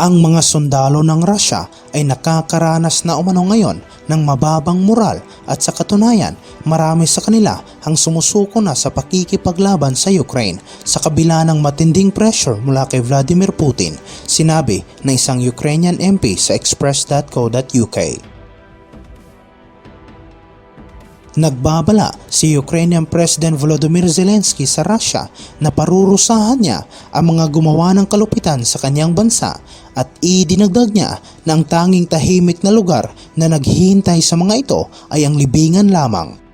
Ang mga sundalo ng Russia ay nakakaranas na umano ngayon ng mababang moral at sa katunayan marami sa kanila ang sumusuko na sa pakikipaglaban sa Ukraine sa kabila ng matinding pressure mula kay Vladimir Putin, sinabi ng isang Ukrainian MP sa express.co.uk. Nagbabala si Ukrainian President Volodymyr Zelensky sa Russia na parurusahan niya ang mga gumawa ng kalupitan sa kanyang bansa at idinagdag niya na ang tanging tahimik na lugar na naghihintay sa mga ito ay ang libingan lamang.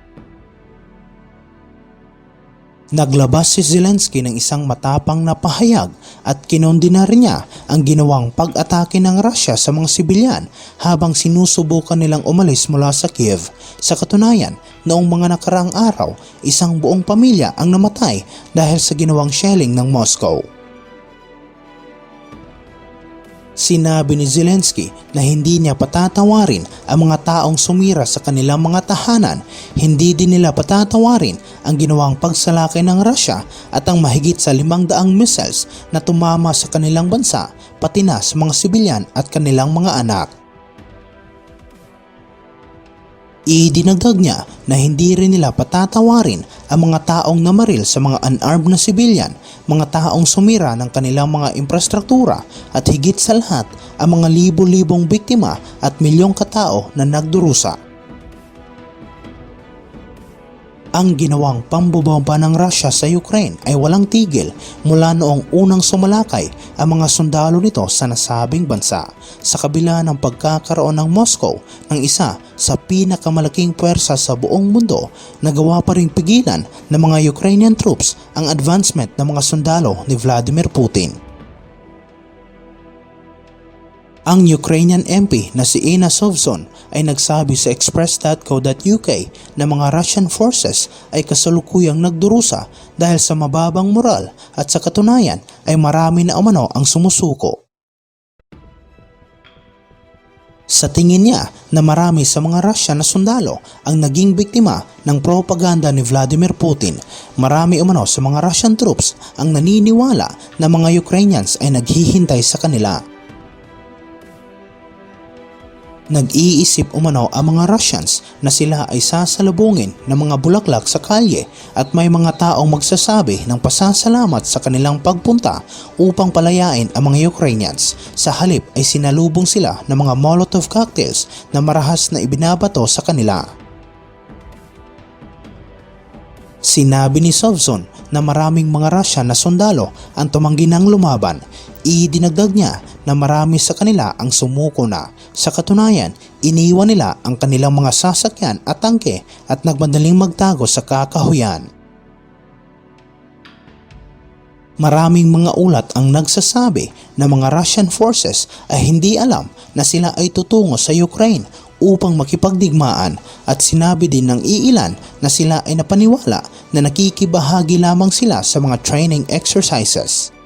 Naglabas si Zelensky ng isang matapang na pahayag at kinondina rin niya ang ginawang pag-atake ng Russia sa mga sibilyan habang sinusubukan nilang umalis mula sa Kiev. Sa katunayan, noong mga nakaraang araw, isang buong pamilya ang namatay dahil sa ginawang shelling ng Moscow. Sinabi ni Zelensky na hindi niya patatawarin ang mga taong sumira sa kanilang mga tahanan, hindi din nila patatawarin ang ginawang pagsalakay ng Russia at ang mahigit sa limang daang missiles na tumama sa kanilang bansa, pati na sa mga sibilyan at kanilang mga anak. Idinagdag niya na hindi rin nila patatawarin ang mga taong namaril sa mga unarmed na sibilyan, mga taong sumira ng kanilang mga infrastruktura at higit sa lahat ang mga libo-libong biktima at milyong katao na nagdurusa. Ang ginawang pambobomba ng Russia sa Ukraine ay walang tigil mula noong unang sumalakay ang mga sundalo nito sa nasabing bansa sa kabila ng pagkakaroon ng Moscow ng isa sa pinakamalaking puwersa sa buong mundo nagawa pa ring pigilan ng mga Ukrainian troops ang advancement ng mga sundalo ni Vladimir Putin. Ang Ukrainian MP na si Ina Sovson ay nagsabi sa express.co.uk na mga Russian forces ay kasalukuyang nagdurusa dahil sa mababang moral at sa katunayan ay marami na umano ang sumusuko. Sa tingin niya na marami sa mga Russian na sundalo ang naging biktima ng propaganda ni Vladimir Putin, marami umano sa mga Russian troops ang naniniwala na mga Ukrainians ay naghihintay sa kanila. Nag-iisip umano ang mga Russians na sila ay sasalubungin ng mga bulaklak sa kalye at may mga taong magsasabi ng pasasalamat sa kanilang pagpunta upang palayain ang mga Ukrainians. Sa halip ay sinalubong sila ng mga Molotov cocktails na marahas na ibinabato sa kanila. Sinabi ni Sovson na maraming mga Russia na sundalo ang tumanggi ng lumaban. Idinagdag niya na marami sa kanila ang sumuko na. Sa katunayan, iniwan nila ang kanilang mga sasakyan at tangke at nagmadaling magtago sa kakahuyan. Maraming mga ulat ang nagsasabi na mga Russian forces ay hindi alam na sila ay tutungo sa Ukraine upang makipagdigmaan at sinabi din ng iilan na sila ay napaniwala na nakikibahagi lamang sila sa mga training exercises.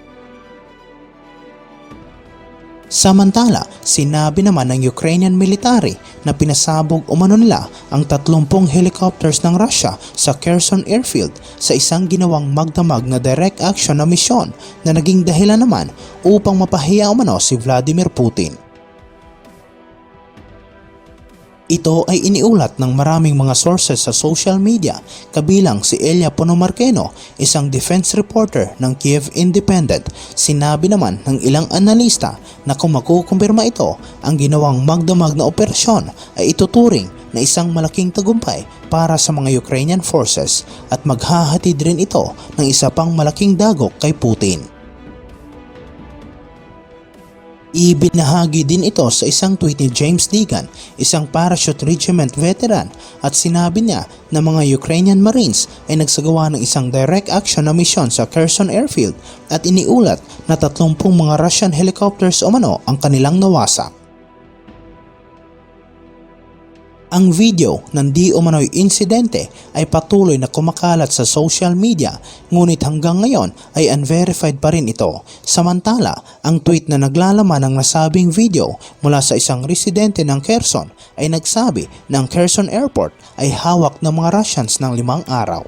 Samantala, sinabi naman ng Ukrainian military na pinasabog umano nila ang 30 helicopters ng Russia sa Kherson Airfield sa isang ginawang magdamag na direct action na misyon na naging dahilan naman upang mapahiya umano si Vladimir Putin. Ito ay iniulat ng maraming mga sources sa social media kabilang si Elia Ponomarkeno, isang defense reporter ng Kiev Independent. Sinabi naman ng ilang analista na kung makukumpirma ito, ang ginawang magdamag na operasyon ay ituturing na isang malaking tagumpay para sa mga Ukrainian forces at maghahatid rin ito ng isa pang malaking dagok kay Putin. Ibinahagi din ito sa isang tweet ni James Deegan, isang parachute regiment veteran at sinabi niya na mga Ukrainian Marines ay nagsagawa ng isang direct action na misyon sa Kherson Airfield at iniulat na 30 mga Russian helicopters umano ang kanilang nawasak. Ang video ng di umano'y insidente ay patuloy na kumakalat sa social media ngunit hanggang ngayon ay unverified pa rin ito. Samantala, ang tweet na naglalaman ng nasabing video mula sa isang residente ng Kherson ay nagsabi na ang Kherson Airport ay hawak ng mga Russians ng limang araw.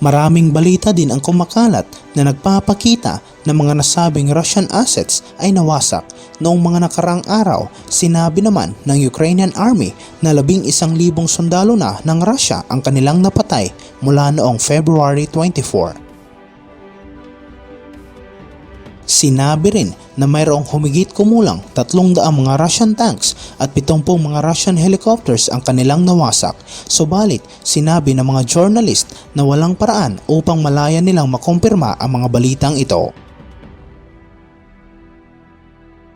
Maraming balita din ang kumakalat na nagpapakita na mga nasabing Russian assets ay nawasak. Noong mga nakarang araw, sinabi naman ng Ukrainian Army na labing isang libong sundalo na ng Russia ang kanilang napatay mula noong February 24. Sinabi rin na mayroong humigit kumulang 300 mga Russian tanks at 70 mga Russian helicopters ang kanilang nawasak. Subalit, sinabi ng mga journalist na walang paraan upang malaya nilang makumpirma ang mga balitang ito.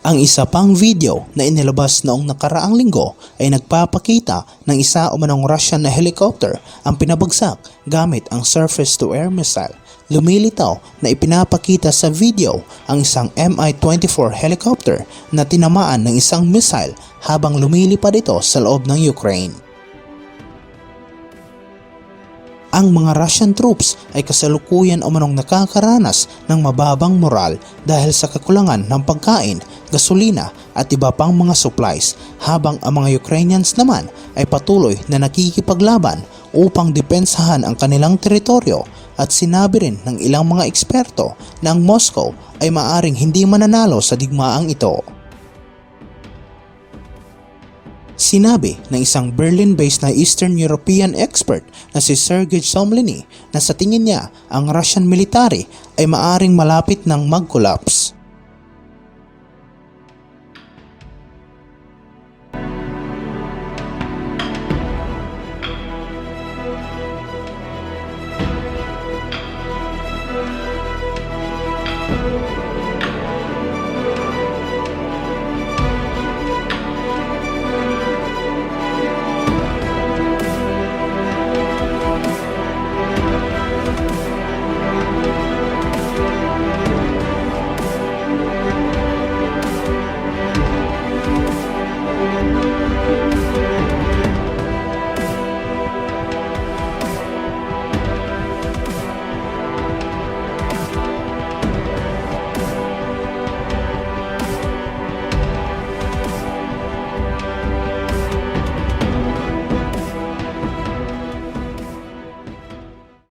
Ang isa pang video na inilabas noong nakaraang linggo ay nagpapakita ng isa o manong Russian na helicopter ang pinabagsak gamit ang surface-to-air missile. Lumilitaw na ipinapakita sa video ang isang Mi-24 helicopter na tinamaan ng isang missile habang lumilipad ito sa loob ng Ukraine. Ang mga Russian troops ay kasalukuyan o manong nakakaranas ng mababang moral dahil sa kakulangan ng pagkain, gasolina at iba pang mga supplies habang ang mga Ukrainians naman ay patuloy na nakikipaglaban upang depensahan ang kanilang teritoryo at sinabi rin ng ilang mga eksperto na ang Moscow ay maaring hindi mananalo sa digmaang ito. Sinabi ng isang Berlin-based na Eastern European expert na si Sergei Somliny na sa tingin niya ang Russian military ay maaring malapit ng mag-collapse.